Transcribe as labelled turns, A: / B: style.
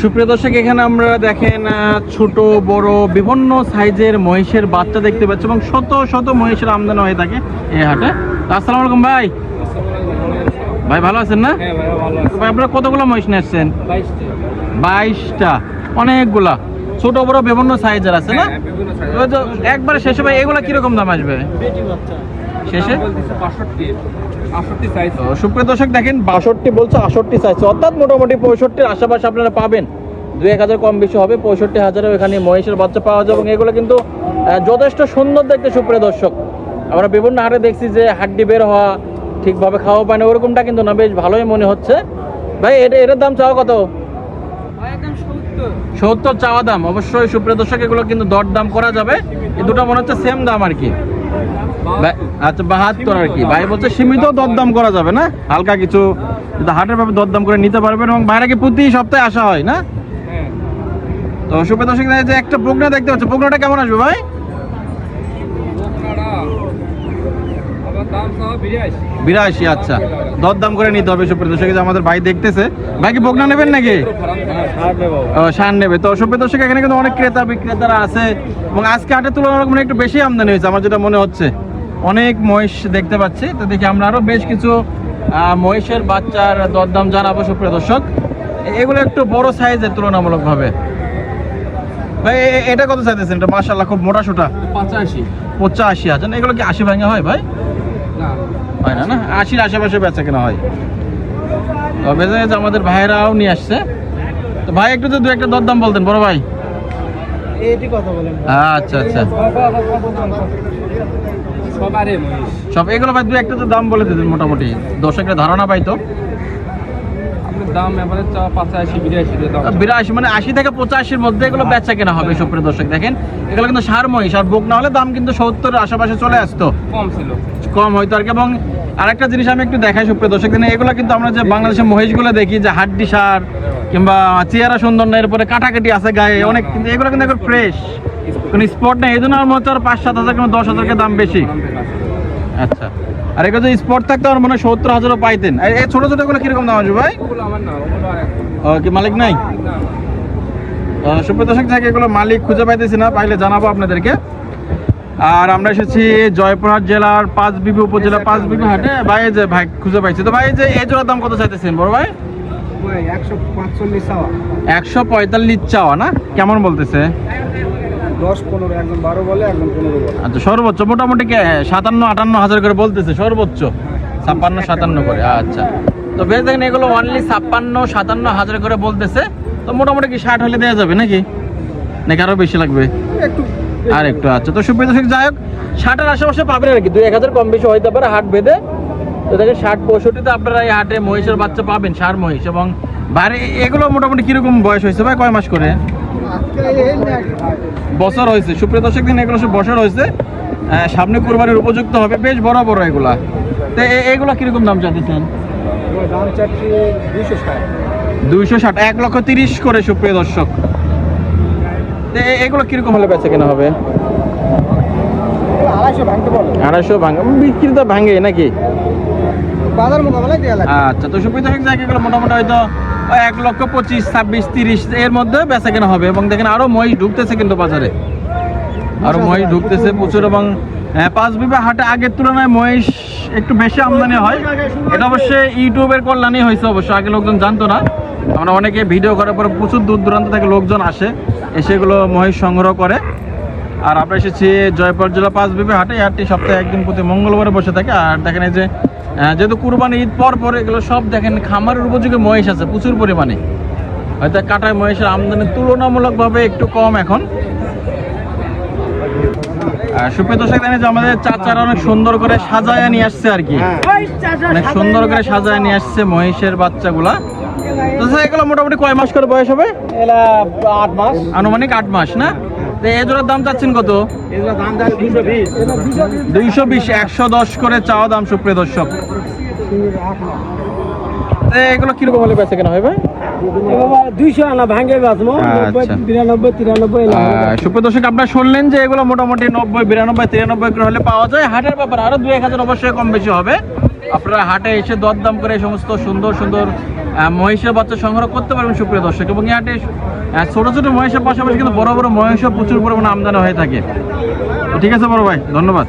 A: সুপ্রিয় দর্শক এখানে আমরা দেখেন ছোট বড় বিভিন্ন সাইজের মহিষের বাচ্চা দেখতে পাচ্ছি এবং শত শত মহিষের আমদানি হয়ে থাকে এই হাটে। আসসালামু আলাইকুম ভাই। ভাই ভালো আছেন না?
B: হ্যাঁ
A: ভাই আপনারা কতগুলো মহিষ নিয়ে আসছেন?
B: বাইশটা।
A: অনেকগুলা। ছোট বড় বিভিন্ন সাইজের আছে না?
B: হ্যাঁ,
A: তো একবারে শেষে ভাই এগুলা কীরকম দাম আসবে? শেষে?
B: সাইজ
A: সুপ্রিয় দর্শক দেখেন বাষট্টি বলছে আষট্টি চাইছে অর্থাৎ মোটামুটি পঁয়ষট্টির আশেপাশে আপনারা পাবেন। দুই এক হাজার কম বেশি হবে পঁয়ষট্টি হাজারেও এখানে মহিষের বাচ্চা পাওয়া যায় এবং এগুলো কিন্তু যথেষ্ট সুন্দর দেখতে সুপ্রিয় দর্শক। আমরা বিভিন্ন হাটে দেখছি যে হাড্ডি বের হওয়া ঠিকভাবে খাওয়া পায় না ওরকমটা কিন্তু না। বেশ ভালোই মনে হচ্ছে। ভাই এটা এটার দাম চাওয়া কত?
B: সত্তর।
A: চাওয়া দাম। অবশ্যই সুপ্রিয় দর্শক এগুলো কিন্তু দর দাম করা যাবে। এই দুটো মনে হচ্ছে সেম দাম আর কি। আচ্ছা বাহাত্তর আর কি? ভাই বলছে সীমিত দরদাম করা যাবে না? হালকা কিছু হাটের ভাবে দরদাম করে নিতে পারবেন এবং বাইরে কি প্রতি সপ্তাহে আসা হয় না?
B: হ্যাঁ।
A: তো সুপ্রিয় দর্শক যে একটা পোকনা দেখতে পাচ্ছি। পোকনাটা কেমন আসবে ভাই
B: আপনারা আমার দাম সহ বিরাশি
A: আচ্ছা। দরদাম করে নিতে হবে সুপ্রিয় দর্শক আমাদের ভাই দেখতেছে। ভাই কি প্রজ্ঞা নেবেন নাকি? সার নেবে। তো সুপ্রিয় দর্শক এখানে কিন্তু অনেক ক্রেতা বিক্রেতারা আছে এবং আজকে হাটের তুলনামূলক মানে একটু বেশি আমদানি হয়েছে আমার যেটা মনে হচ্ছে। অনেক মহিষ দেখতে পাচ্ছি। তো দেখি আমরা আরও বেশ কিছু মহিষের বাচ্চার দরদাম জানাব সুপ্রিয় দর্শক। এগুলো একটু বড় সাইজের তুলনামূলক ভাবে ভাই এটা কত চাইতেছেন? এটা মাশাল্লাহ খুব মোটা সোটা।
B: পঁচাশি।
A: পঁচাশি আছে এগুলো কি আশি ভাঙা হয় ভাই? হয় না না? আশির আশেপাশে বেচা কেনা হয়। তো বেচা গেছে আমাদের ভাইয়েরাও নিয়ে আসছে। তো ভাই একটু তো দু একটা দরদাম বলতেন বড় ভাই। আচ্ছা আচ্ছা। সব এগুলো ভাই দু একটা তো দাম বলে দিতেন মোটামুটি। দর্শকের ধারণা পাইতো।
B: দাম এবারে পঁচাশি বিরাশি
A: বিরাশি মানে আশি থেকে পঁচাশির মধ্যে এগুলো বেচা কেনা হবে সুপ্রিয় দর্শক দেখেন। এগুলো কিন্তু সার মহিষ আর বুক না হলে দাম কিন্তু সত্তরের আশেপাশে চলে আসতো।
B: কম ছিল।
A: কম হয়তো আর কি এবং আরেকটা জিনিস আমি একটু দেখাই সুপ্রিয় দর্শক দিনে এগুলো কিন্তু আমরা যে বাংলাদেশের মহিষগুলো দেখি যে হাড্ডি সার কিংবা চেহারা সুন্দর না এরপরে কাটাকাটি আছে গায়ে অনেক কিন্তু এগুলো কিন্তু এখন ফ্রেশ কোনো স্পট নেই এই জন্য আমার মনে হচ্ছে আর পাঁচ সাত হাজার কিংবা দশ হাজার দাম বেশি। আচ্ছা। আর এগুলো যদি স্পট থাকতো আমার মনে হয় সত্তর হাজারও পাইতেন। এই ছোটো ছোটোগুলো কীরকম দাম আছে ভাই? কি মালিক নাই? সুপ্রিয় দর্শক থেকে এগুলো মালিক খুঁজে পাইতেছি না পাইলে জানাব আপনাদেরকে। আর আমরা এসেছি জয়পুরহাট জেলার পাঁচ বিবি উপজেলা পাঁচ বিবি হাটে ভাই যে ভাই খুঁজে পাইছি। তো ভাই যে এই জোড়ার দাম কত চাইতেছেন বড় ভাই?
B: একশো
A: পঁয়তাল্লিশ চাওয়া না? কেমন বলতেছে?
B: দশ পনেরো একজন বারো বলে একজন পনেরো বলে।
A: আচ্ছা সর্বোচ্চ মোটামুটি সাতান্ন আটান্ন হাজার করে বলতেছে সর্বোচ্চ। ছাপ্পান্ন সাতান্ন করে আচ্ছা। তো বেশ দেখেন এগুলো অনলি ছাপ্পান্ন সাতান্ন হাজার করে বলতেছে। তো মোটামুটি কি ষাট হলে দেওয়া যাবে নাকি? নাকি আরও বেশি লাগবে?
B: একটু
A: আর একটু আচ্ছা। তো সুপ্রিয় দর্শক যাই হোক ষাটের আশেপাশে পাবেন আর কি। দুই এক হাজার কম বেশি হইতে পারে হাট বেঁধে। তো দেখেন ষাট পঁয়ষট্টিতে আপনারা এই হাটে মহিষের বাচ্চা পাবেন সার মহিষ। এবং বাইরে এগুলো মোটামুটি কীরকম বয়স হয়েছে ভাই? কয় মাস করে? বছর হয়েছে। সুপ্রিয় দর্শক দিন এগুলো সব বছর হয়েছে। সামনে কুরবানির উপযুক্ত হবে। বেশ বড় বড় এগুলা। তো এগুলা কীরকম দাম চাইতেছেন?
B: দাম চাচ্ছি দুইশো ষাট।
A: এক লক্ষ তিরিশ করে সুপ্রিয় দর্শক। এগুলো কীরকম হলে বেচা কেনা হবে?
B: আড়াইশো
A: ভাঙে বিক্রি তো ভাঙে নাকি?
B: বাজার মোকাবেলায় দেওয়া
A: আচ্ছা তো সুপ্রিয় দর্শক জায়গাগুলো মোটামুটি হয়তো এক লক্ষ পঁচিশ ছাব্বিশ তিরিশ এর মধ্যে বেচা কেনা হবে। এবং দেখেন আরও মহিষ ঢুকতেছে কিন্তু বাজারে। আরও মহিষ ঢুকতেছে প্রচুর। এবং আহ, পাঁচ বিঘা হাটে আগের তুলনায় মহিষ একটু বেশি আমদানি হয়। এটা অবশ্যই ইউটিউবের কল্যাণই হয়েছে অবশ্য আগে লোকজন জানতো না। আমরা অনেকে ভিডিও করার পরে প্রচুর দূর দূরান্ত থেকে লোকজন আসে এসে এগুলো মহিষ সংগ্রহ করে। আর আমরা এসেছি জয়পুর জেলা পাঁচ বিবি হাটে। হাটটি সপ্তাহে একদিন প্রতি মঙ্গলবারে বসে থাকে। আর দেখেন এই যে যেহেতু কুরবানি ঈদ পর পর এগুলো সব দেখেন খামারের উপযোগী মহিষ আছে প্রচুর পরিমাণে। হয়তো কাটায় মহিষের আমদানি তুলনামূলকভাবে একটু কম এখন। আর সুপ্রিয় দর্শক জানেন যে আমাদের চাচারা অনেক সুন্দর করে সাজায় নিয়ে আসছে আর কি। অনেক সুন্দর করে সাজায় নিয়ে আসছে মহিষের বাচ্চাগুলা। তো এগুলো মোটামুটি কয় মাস করে বয়স হবে?
B: আট মাস।
A: আনুমানিক আট মাস না? এই জোড়ার দাম চাচ্ছেন কত? দুইশো বিশ, একশো দশ করে চাওয়া দাম, সুপ্রিয় দর্শক। এগুলো কীরকম হলে বেঁচে কেনা হয় ভাই? আচ্ছা। আপনারা শুনলেন যে এগুলো মোটামুটি নব্বই, বিরানব্বই, তিরানব্বই হলে পাওয়া যায়। হাটের ব্যাপার আরও দুই এক হাজার অবশ্যই কম বেশি হবে। আপনারা হাটে এসে দরদাম করে সমস্ত সুন্দর সুন্দর মহিষের বাচ্চা সংগ্রহ করতে পারবেন, সুপ্রিয় দর্শক। এবং হাটে ছোটো ছোট ছোট মহিষের পাশাপাশি কিন্তু বড় বড় মহিষও প্রচুর পরিমাণে আমদানি হয়ে থাকে। ঠিক আছে বড় ভাই, ধন্যবাদ।